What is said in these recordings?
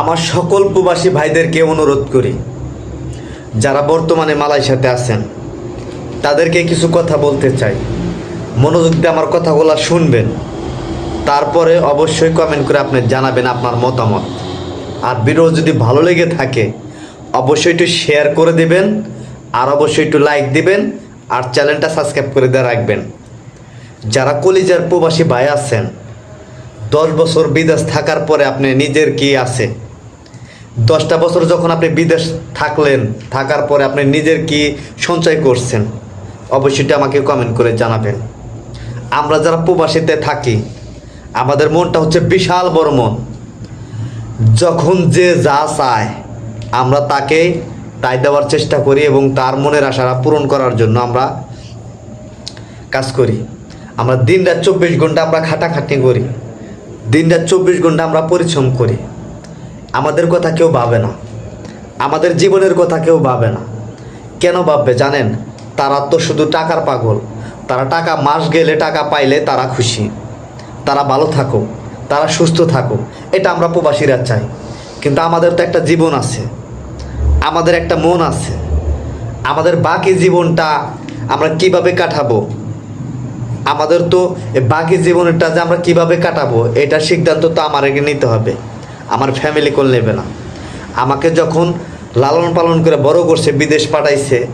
আমার সকল প্রবাসী ভাইদেরকে অনুরোধ করি, যারা বর্তমানে মালয়েশিয়াতে আছেন, তাদেরকে কিছু কথা বলতে চাই। মনোযোগ দিয়ে আমার কথাগুলো শুনবেন, তারপরে অবশ্যই কমেন্ট করে আপনি জানাবেন আপনার মতামত। আর ভিডিও যদি ভালো লেগে থাকে, অবশ্যই একটু শেয়ার করে দেবেন, আর অবশ্যই একটু লাইক দিবেন, আর চ্যানেলটা সাবস্ক্রাইব করে দিয়ে রাখবেন। যারা কলিজার প্রবাসী ভাই আছেন দশ বছর বিদেশ থাকার পরে আপনি নিজের কি আছে? দশটা বছর যখন আপনি বিদেশ থাকলেন, থাকার পরে আপনি নিজের কি সঞ্চয় করছেন? অবশ্যই আমাকে কমেন্ট করে জানাবেন। আমরা যারা প্রবাসীতে থাকি, আমাদের মনটা হচ্ছে বিশাল বড় মন। যখন যে যা চায়, আমরা তাকে তাই দেওয়ার চেষ্টা করি এবং তার মনের আশারা পূরণ করার জন্য আমরা কাজ করি। আমরা দিন রাত চব্বিশ ঘণ্টা আমরা খাটাখাটি করি। দিন রাত চব্বিশ ঘণ্টা আমরা পরিশ্রম করি। আমাদের কথা কেউ ভাবে না। আমাদের জীবনের কথা কেউ ভাবে না। কেন ভাববে জানেন? তারা তো শুধু টাকার পাগল। তারা টাকা মাস গেলে টাকা পাইলে তারা খুশি। তারা ভালো থাকো তারা সুস্থ থাকো এটা আমরা প্রবাসীরা চাই। কিন্তু আমাদের তো একটা জীবন আছে। আমাদের একটা মন আছে। আমাদের বাকি জীবনটা আমরা কীভাবে কাটাবো? আমাদের তো বাকি জীবনটা যে আমরা কীভাবে কাটাবো এটার সিদ্ধান্ত তো আমার আগে নিতে হবে। আমার ফ্যামিলি কোল নেবে না। আমাকে যখন লালন পালন করে বড় করছে, বিদেশ পাঠাইছে,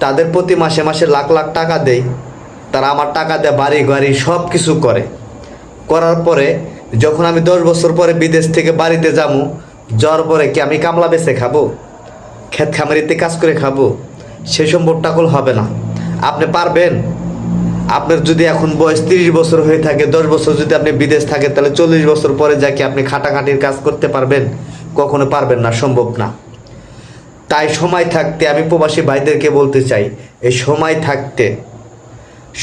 তাদের প্রতি মাসে মাসে লাখ লাখ টাকা দেয় তারা আমার টাকা দেয় বাড়ি গাড়ি সব কিছু করে। করার পরে যখন আমি দশ বছর পরে বিদেশ থেকে বাড়িতে যাব, যাওয়ার পরে কি আমি কামলা বেছে খাব? ক্ষেত খামারিতে কাজ করে খাব? সে সম্ভবটা কল হবে না। আপনি পারবেন? আপনার যদি এখন বয়স তিরিশ বছর হয়ে থাকে, দশ বছর যদি আপনি বিদেশ থাকে, তাহলে চল্লিশ বছর পরে যা কি আপনি খাটাখাটির কাজ করতে পারবেন, কখনো পারবেন না, সম্ভব না। তাই সময় থাকতে আমি প্রবাসী ভাইদেরকে বলতে চাই, এই সময় থাকতে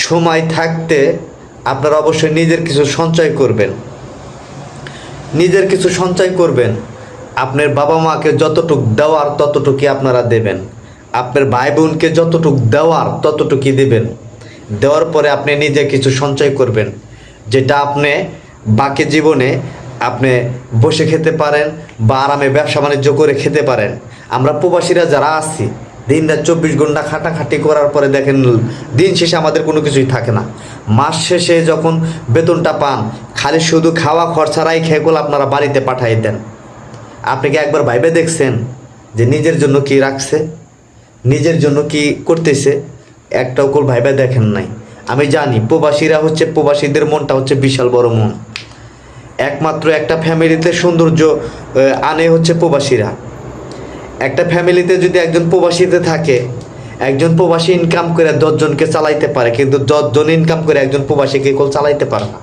সময় থাকতে আপনারা অবশ্যই নিজের কিছু সঞ্চয় করবেন। নিজের কিছু সঞ্চয় করবেন। আপনার বাবা মাকে যতটুক দেওয়ার ততটুকুই আপনারা দেবেন। আপনার ভাই বোনকে যতটুক দেওয়ার ততটুকুই দেবেন। দেওয়ার পরে আপনি নিজে কিছু সঞ্চয় করবেন, যেটা আপনি বাকি জীবনে আপনি বসে খেতে পারেন বা আরামে ব্যবসা বাণিজ্য করে খেতে পারেন। আমরা প্রবাসীরা যারা আছি দিন রাত চব্বিশ ঘণ্টা খাটাখাটি করার পরে দেখেন দিন শেষে আমাদের কোনো কিছুই থাকে না। মাস শেষে যখন বেতনটা পান, খালি শুধু খাওয়া খরচারাই খেয়েগুলো আপনারা বাড়িতে পাঠাই দেন। আপনি কি একবার ভাইবে দেখছেন যে নিজের জন্য কি রাখছে? নিজের জন্য কি করতেছে? একটাও কোল ভাইবে দেখেন নাই। আমি জানি প্রবাসীরা হচ্ছে, প্রবাসীদের মনটা হচ্ছে বিশাল বড় মন। একমাত্র একটা ফ্যামিলিতে সৌন্দর্য আনে হচ্ছে প্রবাসীরা। একটা ফ্যামিলিতে যদি একজন প্রবাসীতে থাকে, একজন প্রবাসী ইনকাম করে দশজনকে চালাইতে পারে, কিন্তু দশজন ইনকাম করে একজন প্রবাসীকে কেউ চালাইতে পারে না?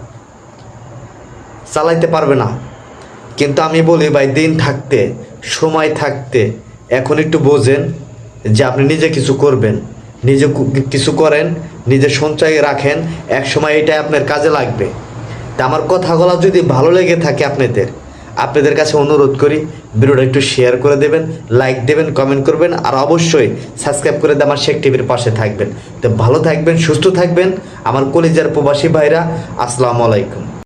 চালাইতে পারবে না। কিন্তু আমি বলি ভাই, দিন থাকতে, সময় থাকতে, এখন একটু বোঝেন যে আপনি নিজে কিছু করবেন। নিজে কিছু করেন, নিজে সঞ্চয় রাখেন এক সময় এটাই আপনার কাজে লাগবে। তা আমার কথাগুলো যদি ভালো লেগে থাকে আপনাদের আপনাদের কাছে অনুরোধ করি, ভিডিওটা একটু শেয়ার করে দেবেন লাইক দেবেন কমেন্ট করবেন, আর অবশ্যই সাবস্ক্রাইব করে আমার শেখ টিভির পাশে থাকবেন। তো ভালো থাকবেন, সুস্থ থাকবেন, আমার কলিজার প্রবাসী ভাইরা, আসসালামু আলাইকুম।